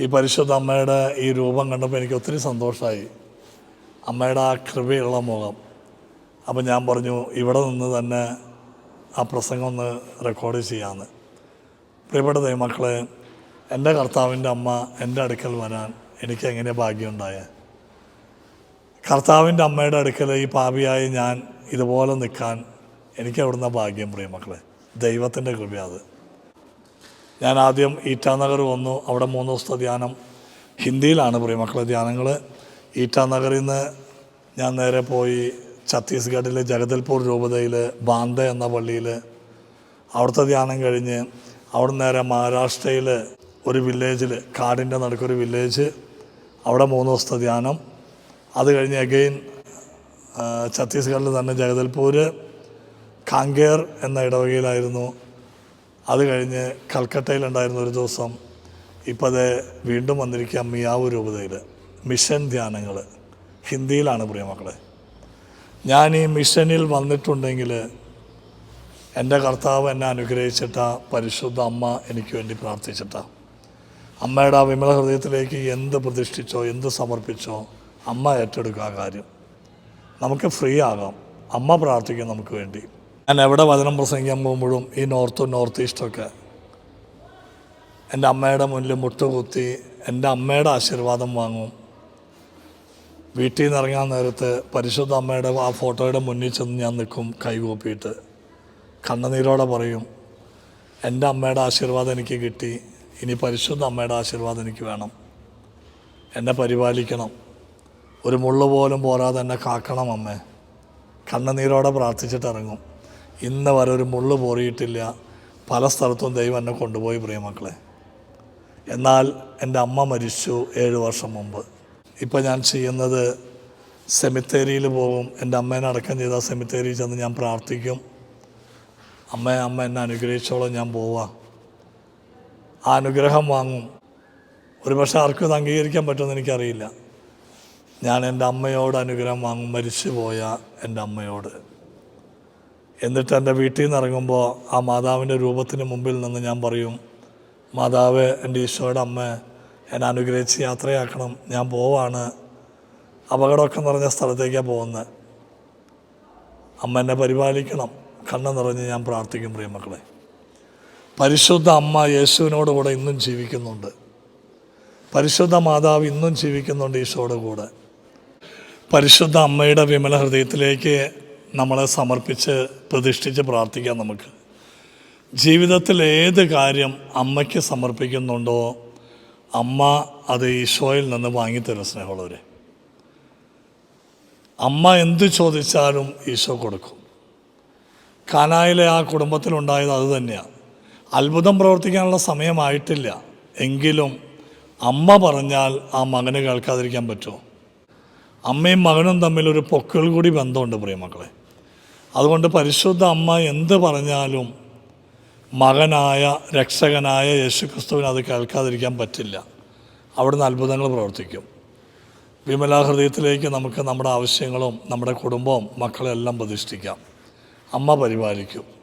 ഈ പരിശുദ്ധ അമ്മയുടെ ഈ രൂപം കണ്ടപ്പോൾ എനിക്ക് ഒത്തിരി സന്തോഷമായി. അമ്മയുടെ ആ കൃപയുള്ള മുഖം. അപ്പം ഞാൻ പറഞ്ഞു ഇവിടെ നിന്ന് തന്നെ ആ പ്രസംഗം ഒന്ന് റെക്കോർഡ് ചെയ്യാമെന്ന് പ്രിയപ്പെട്ട ദൈവമക്കളെ എന്റെ കർത്താവിന്റെ അമ്മ എന്റെ അടുക്കൽ വരാൻ എനിക്ക് എങ്ങനെ ഭാഗ്യമുണ്ടായ? കർത്താവിന്റെ അമ്മയുടെ അടുക്കൽ ഈ പാപിയായി ഞാൻ ഇതുപോലെ നിൽക്കാൻ എനിക്ക് അവിടുന്ന് ഭാഗ്യം പ്രിയമക്കളെ ദൈവത്തിന്റെ കൃപ അത്. ഞാൻ ആദ്യം ഈറ്റാനഗർ വന്നു. അവിടെ മൂന്ന് ദിവസത്തെ ധ്യാനം. ഹിന്ദിയിലാണ് പ്രിയമക്കളെ ധ്യാനങ്ങൾ. ഈറ്റാനഗറിൽ നിന്ന് ഞാൻ നേരെ പോയി ഛത്തീസ്ഗഡിലെ ജഗദൽപൂർ രൂപതയിൽ ബാന്ത എന്ന പള്ളിയിൽ. അവിടുത്തെ ധ്യാനം കഴിഞ്ഞ് അവിടെ നേരെ മഹാരാഷ്ട്രയിൽ ഒരു വില്ലേജിൽ കാടിന്റെ നടുക്കൊരു വില്ലേജ്. അവിടെ മൂന്ന് ദിവസത്തെ ധ്യാനം. അത് കഴിഞ്ഞ് അഗെയിൻ ഛത്തീസ്ഗഡിൽ തന്നെ ജഗദൽപൂർ കാങ്കേർ എന്ന ഇടവകയിലായിരുന്നു. അത് കഴിഞ്ഞ് കൽക്കട്ടയിലുണ്ടായിരുന്ന ഒരു ദിവസം ഇപ്പോൾ അത് വീണ്ടും വന്നിരിക്കുക മിയാവ് രൂപതയിൽ. മിഷൻ ധ്യാനങ്ങൾ. ഹിന്ദിയിലാണ് പ്രിയമക്കളെ ഞാൻ ഈ മിഷനിൽ വന്നിട്ടുണ്ടെങ്കിൽ എന്റെ കർത്താവ് എന്നെ അനുഗ്രഹിച്ചിട്ട പരിശുദ്ധ അമ്മ എനിക്ക് വേണ്ടി പ്രാർത്ഥിച്ചിട്ട. അമ്മയുടെ ആ വിമല ഹൃദയത്തിലേക്ക് എന്ത് പ്രതിഷ്ഠിച്ചോ എന്ത് സമർപ്പിച്ചോ അമ്മ ഏറ്റെടുക്കുക കാര്യം. നമുക്ക് ഫ്രീ ആകാം. അമ്മ പ്രാർത്ഥിക്കും നമുക്ക് വേണ്ടി. ഞാൻ എവിടെ വചനം പ്രസംഗിക്കാൻ പോകുമ്പോഴും ഈ നോർത്തും നോർത്ത് ഈസ്റ്റൊക്കെ എന്റെ അമ്മയുടെ മുന്നിൽ മുട്ടുകുത്തി എന്റെ അമ്മയുടെ ആശീർവാദം വാങ്ങും. വീട്ടിൽ നിന്ന് ഇറങ്ങാൻ നേരത്ത് പരിശുദ്ധ അമ്മയുടെ ആ ഫോട്ടോയുടെ മുന്നിൽ ചെന്ന് ഞാൻ നിൽക്കും കൈകൂപ്പിയിട്ട്. കണ്ണുനീരോടെ പറയും എന്റെ അമ്മയുടെ ആശീർവാദം എനിക്ക് കിട്ടി. ഇനി പരിശുദ്ധ അമ്മയുടെ ആശീർവാദം എനിക്ക് വേണം. എന്നെ പരിപാലിക്കണം. ഒരു മുള്ളു പോലും പോരാതെ എന്നെ കാക്കണം അമ്മേ. കണ്ണുനീരോടെ പ്രാർത്ഥിച്ചിട്ട് ഇറങ്ങും. ഇന്ന് വരെ ഒരു മുള്ള് പോറിയിട്ടില്ല. പല സ്ഥലത്തും ദൈവം എന്നെ കൊണ്ടുപോയി പ്രിയമക്കളെ. എന്നാൽ എന്റെ അമ്മ മരിച്ചു ഏഴ് വർഷം മുമ്പ്. ഇപ്പം ഞാൻ ചെയ്യുന്നത് സെമിത്തേരിയിൽ പോകും. എന്റെ അമ്മേനെ അടക്കം ചെയ്ത സെമിത്തേരിയിൽ ചെന്ന് ഞാൻ പ്രാർത്ഥിക്കും. അമ്മ അമ്മ എന്നെ അനുഗ്രഹിച്ചോളം ഞാൻ പോവാം. ആ അനുഗ്രഹം വാങ്ങും. ഒരു പക്ഷേ ആർക്കും ഇത് അംഗീകരിക്കാൻ പറ്റുമെന്ന് എനിക്കറിയില്ല. ഞാൻ എന്റെ അമ്മയോട് അനുഗ്രഹം വാങ്ങും. മരിച്ചു പോയ എന്റെ അമ്മയോട്. എന്നിട്ട് എന്റെ വീട്ടിൽ നിന്ന് ഇറങ്ങുമ്പോൾ ആ മാതാവിന്റെ രൂപത്തിന് മുമ്പിൽ നിന്ന് ഞാൻ പറയും മാതാവ് എന്റെ ഈശോയുടെ അമ്മ എന്നെ അനുഗ്രഹിച്ച് യാത്രയാക്കണം ഞാൻ പോവാണ്. അപകടമൊക്കെ നിറഞ്ഞ സ്ഥലത്തേക്കാണ് പോകുന്നത്. അമ്മ എന്നെ പരിപാലിക്കണം. കണ്ണ് നിറഞ്ഞ് ഞാൻ പ്രാർത്ഥിക്കും പ്രിയമക്കളെ പരിശുദ്ധ അമ്മ യേശുവിനോട് കൂടെ ഇന്നും ജീവിക്കുന്നുണ്ട്. പരിശുദ്ധ മാതാവ് ഇന്നും ജീവിക്കുന്നുണ്ട് ഈശോയുടെ കൂടെ. പരിശുദ്ധ അമ്മയുടെ വിമല ഹൃദയത്തിലേക്ക് നമ്മളെ സമർപ്പിച്ച് പ്രതിഷ്ഠിച്ച് പ്രാർത്ഥിക്കാം നമുക്ക്. ജീവിതത്തിൽ ഏത് കാര്യം അമ്മയ്ക്ക് സമർപ്പിക്കുന്നുണ്ടോ അമ്മ അത് ഈശോയിൽ നിന്ന് വാങ്ങിത്തരും സ്നേഹമുള്ളവരെ. അമ്മ എന്ത് ചോദിച്ചാലും ഈശോ കൊടുക്കും. കാനായിലെ ആ കുടുംബത്തിലുണ്ടായത് അത് തന്നെയാണ് അത്ഭുതം പ്രവർത്തിക്കാനുള്ള സമയമായിട്ടില്ല. എങ്കിലും അമ്മ പറഞ്ഞാൽ ആ മകന് കേൾക്കാതിരിക്കാൻ പറ്റുമോ? അമ്മയും മകനും തമ്മിൽ ഒരു പൊക്കൾ കൂടി ബന്ധമുണ്ട് പ്രിയമക്കളെ അതുകൊണ്ട് പരിശുദ്ധ അമ്മ എന്ത് പറഞ്ഞാലും മകനായ രക്ഷകനായ യേശുക്രിസ്തുവിന് അത് കേൾക്കാതിരിക്കാൻ പറ്റില്ല. അവിടുന്ന് അത്ഭുതങ്ങൾ പ്രവർത്തിക്കും. വിമലാഹൃദയത്തിലേക്ക് നമുക്ക് നമ്മുടെ ആവശ്യങ്ങളും നമ്മുടെ കുടുംബവും മക്കളെല്ലാം പ്രതിഷ്ഠിക്കാം. അമ്മ പരിപാലിക്കും.